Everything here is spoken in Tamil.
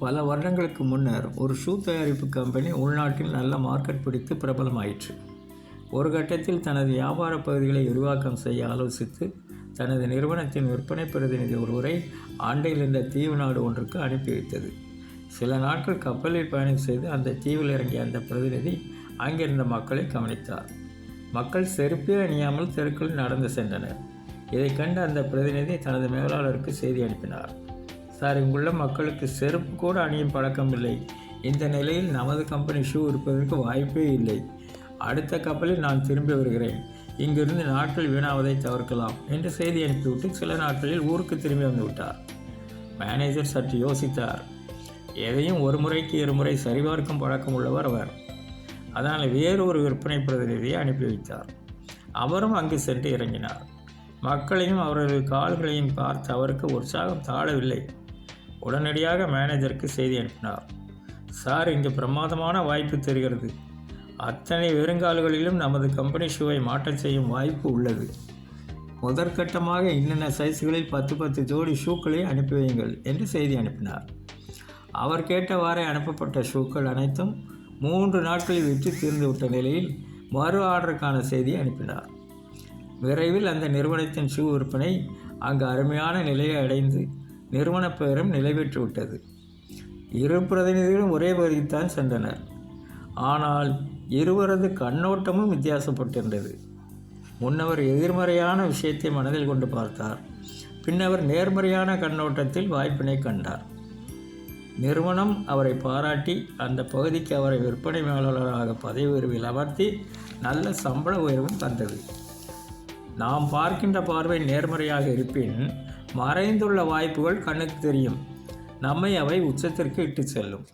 பல வருடங்களுக்கு முன்னர் ஒரு ஷூ தயாரிப்பு கம்பெனி உள்நாட்டில் நல்ல மார்க்கெட் பிடித்து பிரபலமாயிற்று. ஒரு கட்டத்தில் தனது வியாபார பகுதிகளை விரிவாக்கம் செய்ய ஆலோசித்து தனது நிறுவனத்தின் விற்பனை பிரதிநிதி ஒருவரை ஆண்டையில் இருந்த தீவு நாடு ஒன்றுக்கு அனுப்பி வைத்தது. சில நாட்கள் கப்பலில் பயணம் செய்து அந்த தீவில் இறங்கிய அந்த பிரதிநிதி அங்கிருந்த மக்களை கவனித்தார். மக்கள் செருப்பே அணியாமல் தெருக்களில் நடந்து சென்றனர். இதைக் கண்ட அந்த பிரதிநிதி தனது மேலாளருக்கு செய்தி அனுப்பினார். சார் இங்குள்ள மக்களுக்கு செருப்பு கூட அணியும் பழக்கம் இல்லை இந்த நிலையில் நமது கம்பெனி ஷூ இருப்பதற்கு வாய்ப்பே இல்லை. அடுத்த கப்பலில் நான் திரும்பி வருகிறேன். இங்கிருந்து நாட்கள் வீணாவதை தவிர்க்கலாம் என்று செய்தி அனுப்பிவிட்டு சில நாட்களில் ஊருக்கு திரும்பி வந்து விட்டார் மேனேஜர் சற்று யோசித்தார். எதையும் ஒரு முறைக்கு இருமுறை சரிபார்க்கும் பழக்கம் உள்ளவர் அவர். அதனால் வேறு ஒரு விற்பனை பிரதிநிதியை அனுப்பி வைத்தார். அவரும் அங்கு சென்று இறங்கினார். மக்களையும் அவரது கால்களையும் பார்த்து அவருக்கு உற்சாகம் தாழவில்லை. உடனடியாக மேனேஜருக்கு செய்தி அனுப்பினார். சார் இங்கு பிரமாதமான வாய்ப்பு தெரிகிறது. அத்தனை வெறுங்கால்களிலும் நமது கம்பெனி ஷூவை மாற்றச் செய்யும் வாய்ப்பு உள்ளது. முதற்கட்டமாக இன்னென்ன சைஸ்களில் பத்து பத்து ஜோடி ஷூக்களை அனுப்பி வையுங்கள் என்று செய்தி அனுப்பினார். அவர் கேட்டவாறே அனுப்பப்பட்ட ஷூக்கள் அனைத்தும் மூன்று நாட்களில் விற்று தீர்ந்துவிட்ட நிலையில் மறு ஆர்டருக்கான செய்தியை அனுப்பினார். விரைவில் அந்த நிறுவனத்தின் ஷூ விற்பனை அங்கு அருமையான நிலையை அடைந்து நிறுவன பெயரும் நிலை விட்டது இரு பிரதிநிதிகளும் ஒரே பகுதிக்குத்தான் சென்றனர். ஆனால் இருவரது கண்ணோட்டமும் வித்தியாசப்பட்டிருந்தது. முன்னவர் எதிர்மறையான விஷயத்தை மனதில் கொண்டு பார்த்தார். பின்னவர் நேர்மறையான கண்ணோட்டத்தில் வாய்ப்பினை கண்டார். நிறுவனம் அவரை பாராட்டி அந்த பகுதிக்கு அவரை விற்பனை மேலாளராக பதவி உயர்வில் அமர்த்தி நல்ல சம்பள உயர்வும் தந்தது. நாம் பார்க்கின்ற பார்வை நேர்மறையாக இருப்பின் மறைந்துள்ள வாய்ப்புகள் கண்ணுக்கு தெரியும். நம்மை அவை உச்சத்திற்கு இட்டு செல்லும்.